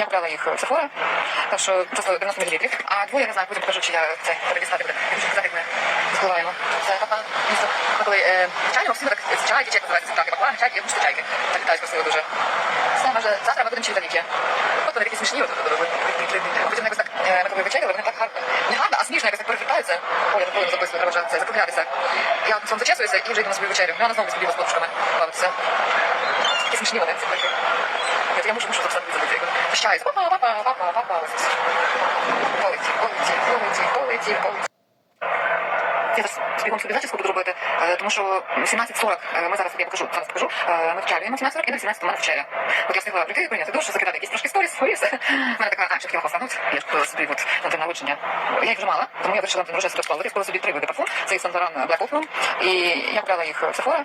я брала їх в Sephora, так що просто 90 мл. А двоє не знаю, потім покажу, чи я це передістати буде. Я хочу сказати, як ми розкриваємо. Це папа, місто. Ми коли е, чайні, Максима так з чайки, чи називається, так, папа, чайки, я просто чайки. Так літають красиво дуже. Все, може, завтра ми будемо чити віки. От вони такі смішні, от, от, от, потім якось так, е, ми коли вечеряли, вони так гарно, не гарно, а смішно якось так перевертаються. Ой, я не записую, треба вже це закруглятися. Я от сам зачесуюся і вже йду на свою вечерю. Ну, вона знову з подушками бавиться. Такі смішні вони, ці. Я, я мушу, мушу записати забути. Прощаюсь. Папа, папа, папа, папа. Полетів, Полетів, полетів, полетів, полетів, полетів. Я зараз збігом собі зачіску буду робити, тому що 17.40, е, ми зараз, я покажу, зараз покажу, ми вчарюємо 17.40 і на 17 у мене вечеря. От я встигла прийти, прийняти душ, закидати якісь трошки сторіс, і все. У мене така, а, ще хотіла хвастнути, я ж купила собі от на день народження. Я їх вже мала, тому я вирішила на день народження собі розпалити. Я купила собі три види парфум, це і Сандаран Black Opium, і я брала їх в Sephora,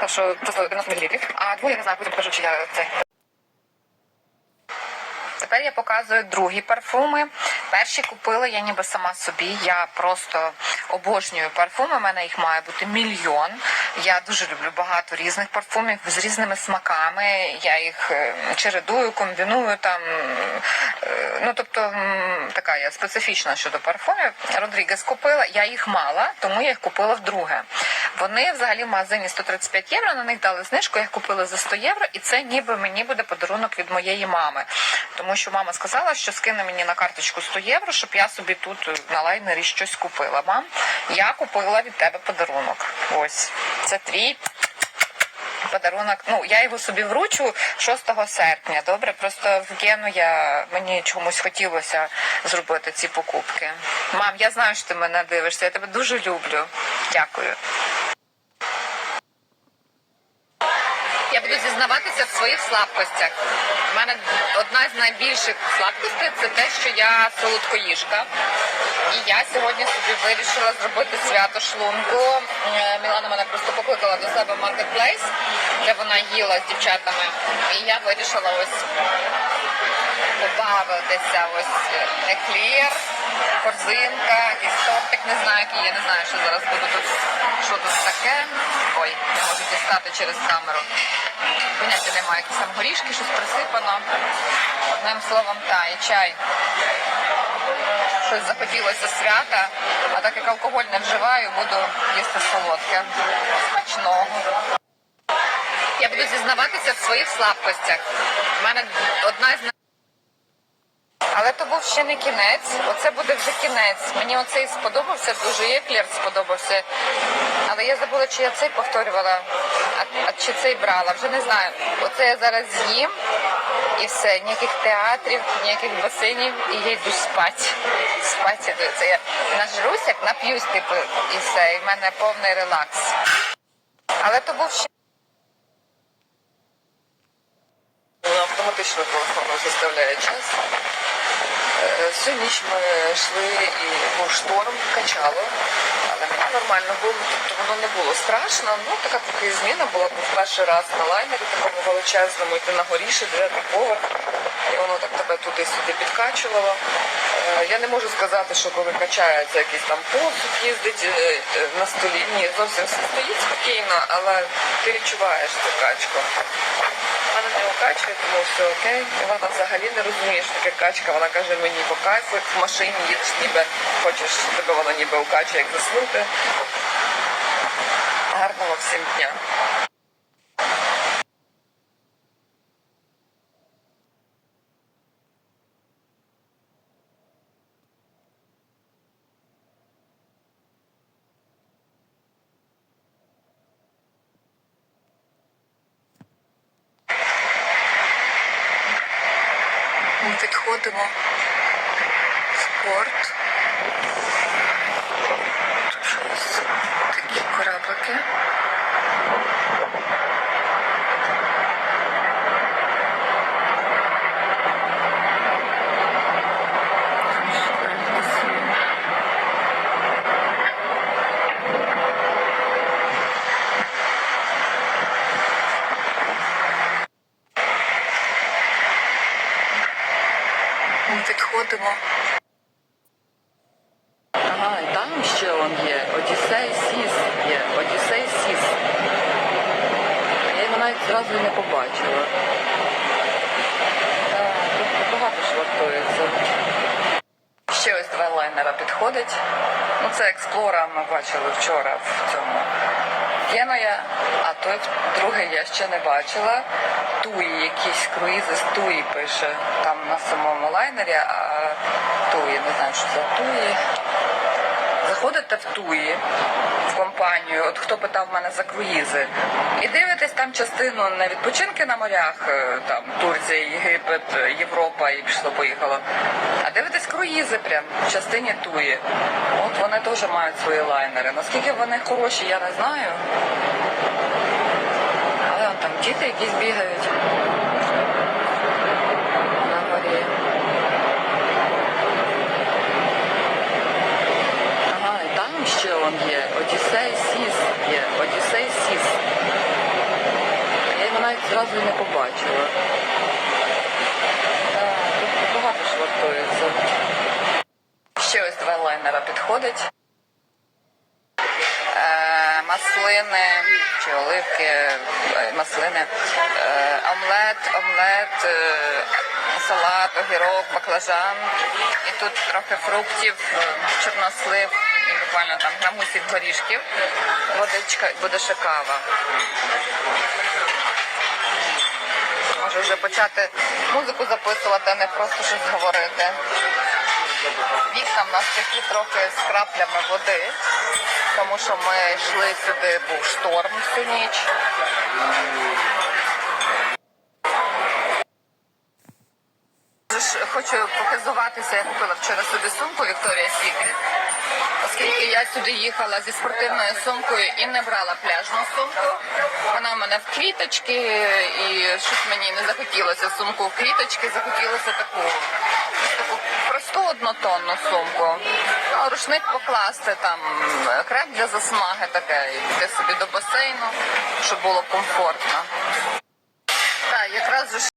так що просто 90 мл. А двоє, не знаю, потім покажу, чи я це Тепер я показую другі парфуми. Перші купила я ніби сама собі. Я просто обожнюю парфуми. У мене їх має бути мільйон. Я дуже люблю багато різних парфумів з різними смаками. Я їх е, чередую, комбіную там. е, Ну тобто така я специфічна щодо парфумів. Родрігес купила. Я їх мала, тому я їх купила вдруге. Вони взагалі в магазині 135 євро. На них дали знижку. Я їх купила за 100 євро, і це ніби мені буде подарунок від моєї мами. Тому що мама сказала, що скине мені на карточку 100 євро, щоб я собі тут на лайнері щось купила. Мам, я купила від тебе подарунок. Ось це твій. Подарунок, ну я його собі вручу 6 серпня. Добре, просто в Гену я мені чомусь хотілося зробити ці покупки. Мам, я знаю, що ти мене дивишся. Я тебе дуже люблю. Дякую. Я буду зізнаватися в своїх слабкостях. У мене одна з найбільших слабкостей це те, що я солодкоїжка. І я сьогодні собі вирішила зробити свято шлунку. Е, Мілана мене просто покликала до себе маркетплейс, де вона їла з дівчатами. І я вирішила ось побавитися. Ось еклір, корзинка, якийсь тортик, не знаю, який я не знаю, що зараз буду тут. Що тут таке? Ой, не можу дістати через камеру. Поняття немає, якісь там горішки, щось присипано. Одним словом, та, і чай. Щось захотілося свята, а так як алкоголь не вживаю, буду їсти солодке. Смачного. Я буду зізнаватися в своїх слабкостях. У мене одна з але то був ще не кінець. Оце буде вже кінець. Мені оцей сподобався дуже, і еклер сподобався. Але я забула, чи я цей повторювала, а, а чи цей брала. Вже не знаю. Оце я зараз з'їм і все. Ніяких театрів, ніяких басейнів, і я йду спати. Спати йду. Це я нажрусь, як нап'юсь, типу, і все. І в мене повний релакс. Але то був ще. Автоматично телефон заставляє час. Е, Всю ніч ми йшли і був шторм, качало, нормально було, тобто воно не було страшно. Ну така поки зміна була був перший раз на лайнері, такому величезному, йти на горіше, дев'ятий поверх, і воно так тебе туди-сюди підкачувало. Я не можу сказати, що коли качається якийсь там посуд, їздить е, е, на столі. Ні, зовсім все стоїть спокійно, але ти відчуваєш цю качку. Вона не окачує, тому все окей. І вона взагалі не розуміє, що таке качка. Вона каже мені по в машині їдеш, ніби хочеш, тебе вона ніби окачує, як заснути. Гарного всім дня. Ми підходимо в порт. Щось такі кораблики. Ми підходимо. Ага, і там ще он є. Одіссей Сіс є. Одіссей Сіс. Я його навіть зразу не побачила. Тут багато ж вартується. Ще ось два лайнера підходить. Ну, це експлора ми бачили вчора в цьому. Геноя, а той другий я ще не бачила. Туї, якісь круїзи з Туї пише там на самому лайнері, а Туї, не знаю, що за Туї. Заходите в Туї в компанію, от хто питав мене за круїзи, і дивитесь там частину не відпочинки на морях, е, там Турція, Єгипет, е, Європа і пішло поїхало. А дивитесь круїзи прям в частині Туї. От вони теж мають свої лайнери. Наскільки вони хороші, я не знаю. Але вон там діти якісь бігають. На горі. Ага, і там ще он є. Одіссей Сіс є. Одіссей Сіс. Я його навіть зразу не побачила. Так, тут багато ж вартується. Ще ось два лайнера підходить. Е, маслини чи оливки, е, маслини, е, омлет, омлет, е, салат, огірок, баклажан. І тут трохи фруктів, е, чорнослив буквально там грамусів горішків, водичка буде ще кава. Може вже почати музику записувати, а не просто щось говорити. Вікна в нас такі трохи з краплями води, тому що ми йшли сюди, був шторм всю ніч. Хочу показуватися, я купила вчора собі сумку Victoria's Secret, оскільки я сюди їхала зі спортивною сумкою і не брала пляжну сумку. Вона в мене в квіточки, і щось мені не захотілося сумку в квіточки, захотілося таку, таку просту однотонну сумку. Ну, рушник покласти, там крем для засмаги таке, і піти собі до басейну, щоб було комфортно. Так, якраз